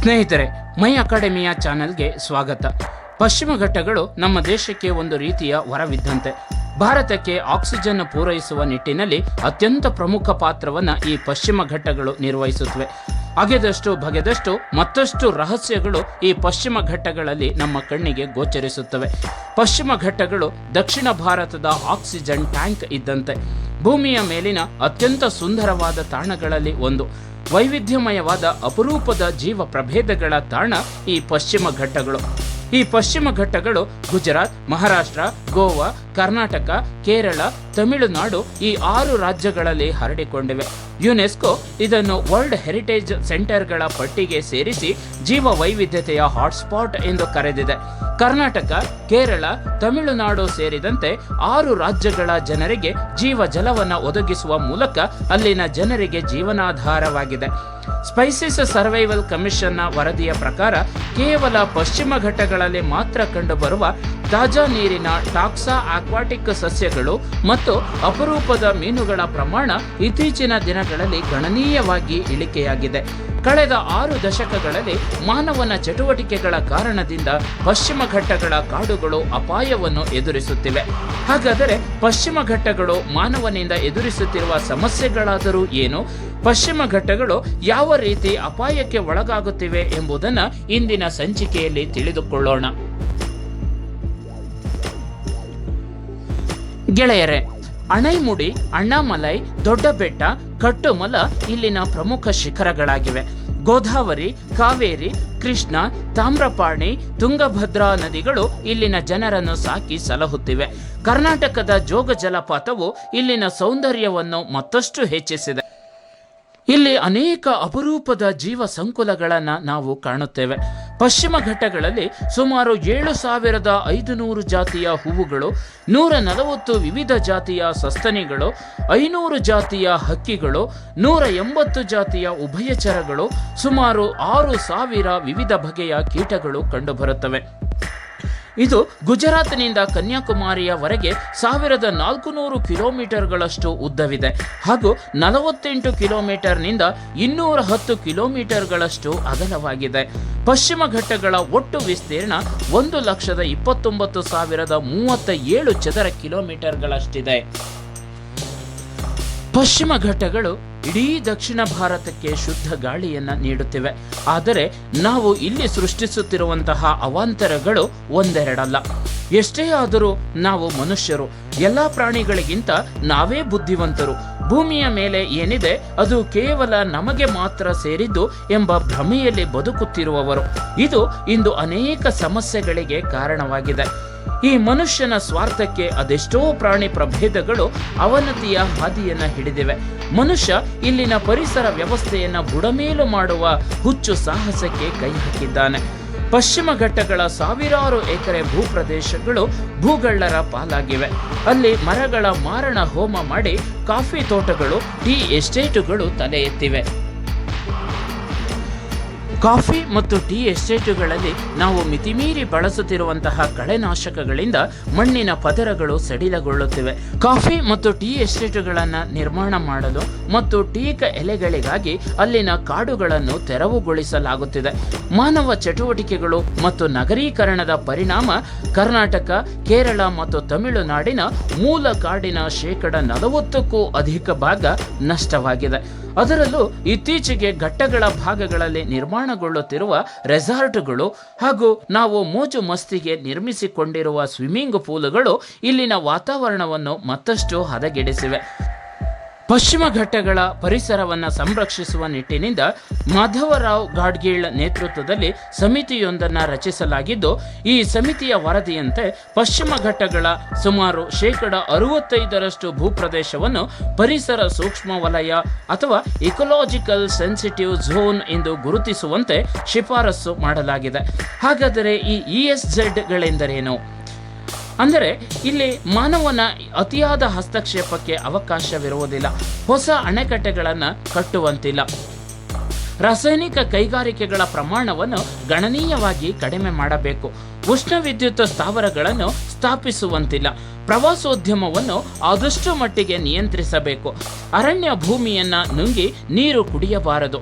ಸ್ನೇಹಿತರೆ, ಮೈ ಅಕಾಡೆಮಿಯ ಚಾನೆಲ್ಗೆ ಸ್ವಾಗತ. ಪಶ್ಚಿಮ ಘಟ್ಟಗಳು ನಮ್ಮ ದೇಶಕ್ಕೆ ಒಂದು ರೀತಿಯ ವರವಿದ್ದಂತೆ. ಭಾರತಕ್ಕೆ ಆಕ್ಸಿಜನ್ ಪೂರೈಸುವ ನಿಟ್ಟಿನಲ್ಲಿ ಅತ್ಯಂತ ಪ್ರಮುಖ ಪಾತ್ರವನ್ನು ಈ ಪಶ್ಚಿಮ ಘಟ್ಟಗಳು ನಿರ್ವಹಿಸುತ್ತವೆ. ಅಗೆದಷ್ಟು ಬಗೆದಷ್ಟು ಮತ್ತಷ್ಟು ರಹಸ್ಯಗಳು ಈ ಪಶ್ಚಿಮ ಘಟ್ಟಗಳಲ್ಲಿ ನಮ್ಮ ಕಣ್ಣಿಗೆ ಗೋಚರಿಸುತ್ತವೆ. ಪಶ್ಚಿಮ ಘಟ್ಟಗಳು ದಕ್ಷಿಣ ಭಾರತದ ಆಕ್ಸಿಜನ್ ಟ್ಯಾಂಕ್ ಇದ್ದಂತೆ. ಭೂಮಿಯ ಮೇಲಿನ ಅತ್ಯಂತ ಸುಂದರವಾದ ತಾಣಗಳಲ್ಲಿ ಒಂದು. ವೈವಿಧ್ಯಮಯವಾದ ಅಪರೂಪದ ಜೀವ ಪ್ರಭೇದಗಳ ತಾಣ ಈ ಪಶ್ಚಿಮ ಘಟ್ಟಗಳು. ಈ ಪಶ್ಚಿಮ ಘಟ್ಟಗಳು ಗುಜರಾತ್, ಮಹಾರಾಷ್ಟ್ರ, ಗೋವಾ, ಕರ್ನಾಟಕ, ಕೇರಳ, ತಮಿಳುನಾಡು ಈ ಆರು ರಾಜ್ಯಗಳಲ್ಲಿ ಹರಡಿಕೊಂಡಿವೆ. ಯುನೆಸ್ಕೋ ಇದನ್ನು ವರ್ಲ್ಡ್ ಹೆರಿಟೇಜ್ ಸೆಂಟರ್ಗಳ ಪಟ್ಟಿಗೆ ಸೇರಿಸಿ ಜೀವ ವೈವಿಧ್ಯತೆಯ ಹಾಟ್ಸ್ಪಾಟ್ ಎಂದು ಕರೆದಿದೆ. ಕರ್ನಾಟಕ, ಕೇರಳ, ತಮಿಳುನಾಡು ಸೇರಿದಂತೆ ಆರು ರಾಜ್ಯಗಳ ಜನರಿಗೆ ಜೀವ ಜಲವನ್ನು ಒದಗಿಸುವ ಮೂಲಕ ಅಲ್ಲಿನ ಜನರಿಗೆ ಜೀವನಾಧಾರವಾಗಿದೆ. ಸ್ಪೈಸಿಸ್ ಸರ್ವೈವಲ್ ಕಮಿಷನ್ನ ವರದಿಯ ಪ್ರಕಾರ ಕೇವಲ ಪಶ್ಚಿಮ ಘಟ್ಟಗಳಲ್ಲಿ ಮಾತ್ರ ಕಂಡುಬರುವ ತಾಜಾ ನೀರಿನ ಟಾಕ್ಸಾ ಆಕ್ವಾಟಿಕ್ ಸಸ್ಯಗಳು ಮತ್ತು ಅಪರೂಪದ ಮೀನುಗಳ ಪ್ರಮಾಣ ಇತ್ತೀಚಿನ ದಿನಗಳಲ್ಲಿ ಗಣನೀಯವಾಗಿ ಇಳಿಕೆಯಾಗಿದೆ. ಕಳೆದ ಆರು ದಶಕಗಳಲ್ಲಿ ಮಾನವನ ಚಟುವಟಿಕೆಗಳ ಕಾರಣದಿಂದ ಪಶ್ಚಿಮ ಘಟ್ಟಗಳ ಕಾಡುಗಳು ಅಪಾಯವನ್ನು ಎದುರಿಸುತ್ತಿವೆ. ಹಾಗಾದರೆ ಪಶ್ಚಿಮ ಘಟ್ಟಗಳು ಮಾನವನಿಂದ ಎದುರಿಸುತ್ತಿರುವ ಸಮಸ್ಯೆಗಳಾದರೂ ಏನು? ಪಶ್ಚಿಮ ಘಟ್ಟಗಳು ಯಾವ ರೀತಿ ಅಪಾಯಕ್ಕೆ ಒಳಗಾಗುತ್ತಿವೆ ಎಂಬುದನ್ನು ಇಂದಿನ ಸಂಚಿಕೆಯಲ್ಲಿ ತಿಳಿದುಕೊಳ್ಳೋಣ. ಗೆಳೆಯರೆ, ಅಣೈಮುಡಿ, ಅಣ್ಣಾಮಲೈ, ದೊಡ್ಡಬೆಟ್ಟ, ಕಟ್ಟುಮಲ ಇಲ್ಲಿನ ಪ್ರಮುಖ ಶಿಖರಗಳಾಗಿವೆ. ಗೋದಾವರಿ, ಕಾವೇರಿ, ಕೃಷ್ಣ, ತಾಮ್ರಪಾಣಿ, ತುಂಗಭದ್ರಾ ನದಿಗಳು ಇಲ್ಲಿನ ಜನರನ್ನು ಸಾಕಿ ಸಲಹುತ್ತಿವೆ. ಕರ್ನಾಟಕದ ಜೋಗ ಜಲಪಾತವು ಇಲ್ಲಿನ ಸೌಂದರ್ಯವನ್ನು ಮತ್ತಷ್ಟು ಹೆಚ್ಚಿಸಿದೆ. ಇಲ್ಲಿ ಅನೇಕ ಅಪರೂಪದ ಜೀವ ಸಂಕುಲಗಳನ್ನು ನಾವು ಕಾಣುತ್ತೇವೆ. ಪಶ್ಚಿಮ ಘಟ್ಟಗಳಲ್ಲಿ ಸುಮಾರು ಏಳು ಸಾವಿರದ ಐದುನೂರು ಜಾತಿಯ ಹೂವುಗಳು, ನೂರ ನಲವತ್ತು ವಿವಿಧ ಜಾತಿಯ ಸಸ್ತನಿಗಳು, ಐನೂರು ಜಾತಿಯ ಹಕ್ಕಿಗಳು, ನೂರ ಎಂಬತ್ತು ಜಾತಿಯ ಉಭಯಚರಗಳು, ಸುಮಾರು ಆರು ಸಾವಿರ ವಿವಿಧ ಬಗೆಯ ಕೀಟಗಳು ಕಂಡುಬರುತ್ತವೆ. ಇದು ಗುಜರಾತ್ನಿಂದ ಕನ್ಯಾಕುಮಾರಿಯವರೆಗೆ ಸಾವಿರದ ನಾಲ್ಕುನೂರು ಕಿಲೋಮೀಟರ್ಗಳಷ್ಟು ಉದ್ದವಿದೆ. ಹಾಗೂ ನಲವತ್ತೆಂಟು ಕಿಲೋಮೀಟರ್ನಿಂದ ಇನ್ನೂರ ಹತ್ತು ಕಿಲೋಮೀಟರ್ಗಳಷ್ಟು ಅಗಲವಾಗಿದೆ. ಪಶ್ಚಿಮ ಘಟ್ಟಗಳ ಒಟ್ಟು ವಿಸ್ತೀರ್ಣ ಒಂದು ಲಕ್ಷದ ಇಪ್ಪತ್ತೊಂಬತ್ತು ಸಾವಿರದ ಮೂವತ್ತ ಏಳು ಚದರ ಕಿಲೋಮೀಟರ್ಗಳಷ್ಟಿದೆ. ಪಶ್ಚಿಮ ಘಟ್ಟಗಳು ಇಡೀ ದಕ್ಷಿಣ ಭಾರತಕ್ಕೆ ಶುದ್ಧ ಗಾಳಿಯನ್ನ ನೀಡುತ್ತಿವೆ. ಆದರೆ ನಾವು ಇಲ್ಲಿ ಸೃಷ್ಟಿಸುತ್ತಿರುವಂತಹ ಅವಾಂತರಗಳು ಒಂದೆರಡಲ್ಲ. ಎಷ್ಟೇ ಆದರೂ ನಾವು ಮನುಷ್ಯರು. ಎಲ್ಲ ಪ್ರಾಣಿಗಳಿಗಿಂತ ನಾವೇ ಬುದ್ಧಿವಂತರು. ಭೂಮಿಯ ಮೇಲೆ ಏನಿದೆ, ಅದು ಕೇವಲ ನಮಗೆ ಮಾತ್ರ ಸೇರಿದ್ದು ಎಂಬ ಭ್ರಮೆಯಲ್ಲಿ ಬದುಕುತ್ತಿರುವವರು. ಇದು ಇಂದು ಅನೇಕ ಸಮಸ್ಯೆಗಳಿಗೆ ಕಾರಣವಾಗಿದೆ. ಈ ಮನುಷ್ಯನ ಸ್ವಾರ್ಥಕ್ಕೆ ಅದೆಷ್ಟೋ ಪ್ರಾಣಿ ಪ್ರಭೇದಗಳು ಅವನತಿಯ ಹಾದಿಯನ್ನ ಹಿಡಿದಿವೆ. ಮನುಷ್ಯ ಇಲ್ಲಿನ ಪರಿಸರ ವ್ಯವಸ್ಥೆಯನ್ನ ಬುಡಮೇಲು ಮಾಡುವ ಹುಚ್ಚು ಸಾಹಸಕ್ಕೆ ಕೈ ಹಾಕಿದ್ದಾನೆ. ಪಶ್ಚಿಮ ಘಟ್ಟಗಳ ಸಾವಿರಾರು ಎಕರೆ ಭೂಪ್ರದೇಶಗಳು ಭೂಗಳ್ಳರ ಪಾಲಾಗಿವೆ. ಅಲ್ಲಿ ಮರಗಳ ಮಾರಣ ಹೋಮ ಮಾಡಿ ಕಾಫಿ ತೋಟಗಳು, ಟೀ ಎಸ್ಟೇಟುಗಳು ತಲೆ ಎತ್ತಿವೆ. ಕಾಫಿ ಮತ್ತು ಟೀ ಎಸ್ಟೇಟುಗಳಲ್ಲಿ ನಾವು ಮಿತಿಮೀರಿ ಬಳಸುತ್ತಿರುವಂತಹ ಕಳೆನಾಶಕಗಳಿಂದ ಮಣ್ಣಿನ ಪದರಗಳು ಸಡಿಲಗೊಳ್ಳುತ್ತಿವೆ. ಕಾಫಿ ಮತ್ತು ಟೀ ಎಸ್ಟೇಟುಗಳನ್ನು ನಿರ್ಮಾಣ ಮಾಡಲು ಮತ್ತು ಟೀಕ ಎಲೆಗಳಿಗಾಗಿ ಅಲ್ಲಿನ ಕಾಡುಗಳನ್ನು ತೆರವುಗೊಳಿಸಲಾಗುತ್ತಿದೆ. ಮಾನವ ಚಟುವಟಿಕೆಗಳು ಮತ್ತು ನಗರೀಕರಣದ ಪರಿಣಾಮ ಕರ್ನಾಟಕ, ಕೇರಳ ಮತ್ತು ತಮಿಳುನಾಡಿನ ಮೂಲ ಕಾಡಿನ ಶೇಕಡ ನಲವತ್ತಕ್ಕೂ ಅಧಿಕ ಭಾಗ ನಷ್ಟವಾಗಿದೆ. ಅದರಲ್ಲೂ ಇತ್ತೀಚೆಗೆ ಘಟ್ಟಗಳ ಭಾಗಗಳಲ್ಲಿ ನಿರ್ಮಾಣಗೊಳ್ಳುತ್ತಿರುವ ರೆಸಾರ್ಟ್ಗಳು ಹಾಗೂ ನಾವು ಮೋಜು ಮಸ್ತಿಗೆ ನಿರ್ಮಿಸಿಕೊಂಡಿರುವ ಸ್ವಿಮ್ಮಿಂಗ್ ಪೂಲ್ಗಳು ಇಲ್ಲಿನ ವಾತಾವರಣವನ್ನು ಮತ್ತಷ್ಟು ಹದಗೆಡಿಸಿವೆ. ಪಶ್ಚಿಮ ಘಟ್ಟಗಳ ಪರಿಸರವನ್ನು ಸಂರಕ್ಷಿಸುವ ನಿಟ್ಟಿನಿಂದ ಮಾಧವರಾವ್ ಗಾಡ್ಗೀಳ್ ನೇತೃತ್ವದಲ್ಲಿ ಸಮಿತಿಯೊಂದನ್ನು ರಚಿಸಲಾಗಿದ್ದು, ಈ ಸಮಿತಿಯ ವರದಿಯಂತೆ ಪಶ್ಚಿಮ ಘಟ್ಟಗಳ ಸುಮಾರು ಶೇಕಡ ಅರವತ್ತೈದರಷ್ಟು ಭೂಪ್ರದೇಶವನ್ನು ಪರಿಸರ ಸೂಕ್ಷ್ಮ ವಲಯ ಅಥವಾ ಇಕೊಲಾಜಿಕಲ್ ಸೆನ್ಸಿಟಿವ್ ಝೋನ್ ಎಂದು ಗುರುತಿಸುವಂತೆ ಶಿಫಾರಸು ಮಾಡಲಾಗಿದೆ. ಹಾಗಾದರೆ ಈ ಇ ಎಸ್ ಝೆಡ್ಗಳೆಂದರೇನು ಅಂದರೆ ಇಲ್ಲಿ ಮಾನವನ ಅತಿಯಾದ ಹಸ್ತಕ್ಷೇಪಕ್ಕೆ ಅವಕಾಶವಿರುವುದಿಲ್ಲ. ಹೊಸ ಅಣೆಕಟ್ಟೆಗಳನ್ನು ಕಟ್ಟುವಂತಿಲ್ಲ. ರಾಸಾಯನಿಕ ಕೈಗಾರಿಕೆಗಳ ಪ್ರಮಾಣವನ್ನು ಗಣನೀಯವಾಗಿ ಕಡಿಮೆ ಮಾಡಬೇಕು. ಉಷ್ಣ ವಿದ್ಯುತ್ ಸ್ಥಾವರಗಳನ್ನು ಸ್ಥಾಪಿಸುವಂತಿಲ್ಲ. ಪ್ರವಾಸೋದ್ಯಮವನ್ನು ಆದಷ್ಟು ಮಟ್ಟಿಗೆ ನಿಯಂತ್ರಿಸಬೇಕು. ಅರಣ್ಯ ಭೂಮಿಯನ್ನ ನುಂಗಿ ನೀರು ಕುಡಿಯಬಾರದು.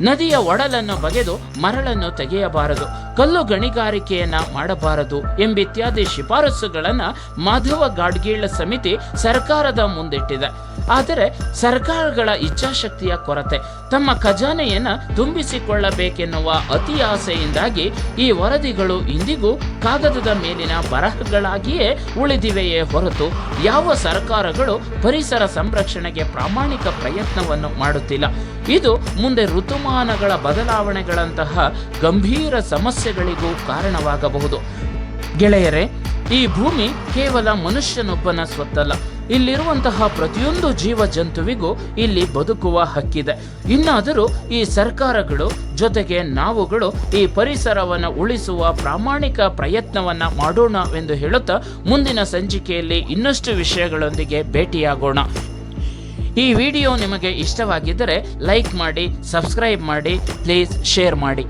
ನದಿಯ ಒಡಲನ್ನು ಬಗೆದು ಮರಳನ್ನು ತೆಗೆಯಬಾರದು. ಕಲ್ಲು ಗಣಿಗಾರಿಕೆಯನ್ನ ಮಾಡಬಾರದು ಎಂಬಿತ್ಯಾದಿ ಶಿಫಾರಸುಗಳನ್ನ ಮಾಧವ ಗಾಡ್ಗೀಳ ಸಮಿತಿ ಸರ್ಕಾರದ ಮುಂದಿಟ್ಟಿದೆ. ಆದರೆ ಸರ್ಕಾರಗಳ ಇಚ್ಛಾಶಕ್ತಿಯ ಕೊರತೆ, ತಮ್ಮ ಖಜಾನೆಯನ್ನ ತುಂಬಿಸಿಕೊಳ್ಳಬೇಕೆನ್ನುವ ಅತಿ ಆಸೆಯಿಂದಾಗಿ ಈ ವರದಿಗಳು ಇಂದಿಗೂ ಕಾಗದದ ಮೇಲಿನ ಬರಹಗಳಾಗಿಯೇ ಉಳಿದಿವೆಯೇ ಹೊರತು ಯಾವ ಸರ್ಕಾರಗಳು ಪರಿಸರ ಸಂರಕ್ಷಣೆಗೆ ಪ್ರಾಮಾಣಿಕ ಪ್ರಯತ್ನವನ್ನು ಮಾಡುತ್ತಿಲ್ಲ. ಇದು ಮುಂದೆ ಋತುಮಾನಗಳ ಬದಲಾವಣೆಗಳಂತಹ ಗಂಭೀರ ಸಮಸ್ಯೆಗಳಿಗೂ ಕಾರಣವಾಗಬಹುದು. ಗೆಳೆಯರೇ, ಈ ಭೂಮಿ ಕೇವಲ ಮನುಷ್ಯನೊಬ್ಬನ ಸ್ವತ್ತಲ್ಲ. ಇಲ್ಲಿರುವಂತಹ ಪ್ರತಿಯೊಂದು ಜೀವ ಜಂತುವಿಗೂ ಇಲ್ಲಿ ಬದುಕುವ ಹಕ್ಕಿದೆ. ಇನ್ನಾದರೂ ಈ ಸರ್ಕಾರಗಳು, ಜೊತೆಗೆ ನಾವುಗಳು ಈ ಪರಿಸರವನ್ನು ಉಳಿಸುವ ಪ್ರಾಮಾಣಿಕ ಪ್ರಯತ್ನವನ್ನ ಮಾಡೋಣವೆಂದು ಹೇಳುತ್ತಾ ಮುಂದಿನ ಸಂಚಿಕೆಯಲ್ಲಿ ಇನ್ನಷ್ಟು ವಿಷಯಗಳೊಂದಿಗೆ ಭೇಟಿಯಾಗೋಣ. ಈ ವಿಡಿಯೋ ನಿಮಗೆ ಇಷ್ಟವಾಗಿದ್ದರೆ ಲೈಕ್ ಮಾಡಿ, ಸಬ್ಸ್ಕ್ರೈಬ್ ಮಾಡಿ, ಪ್ಲೀಸ್ ಶೇರ್ ಮಾಡಿ.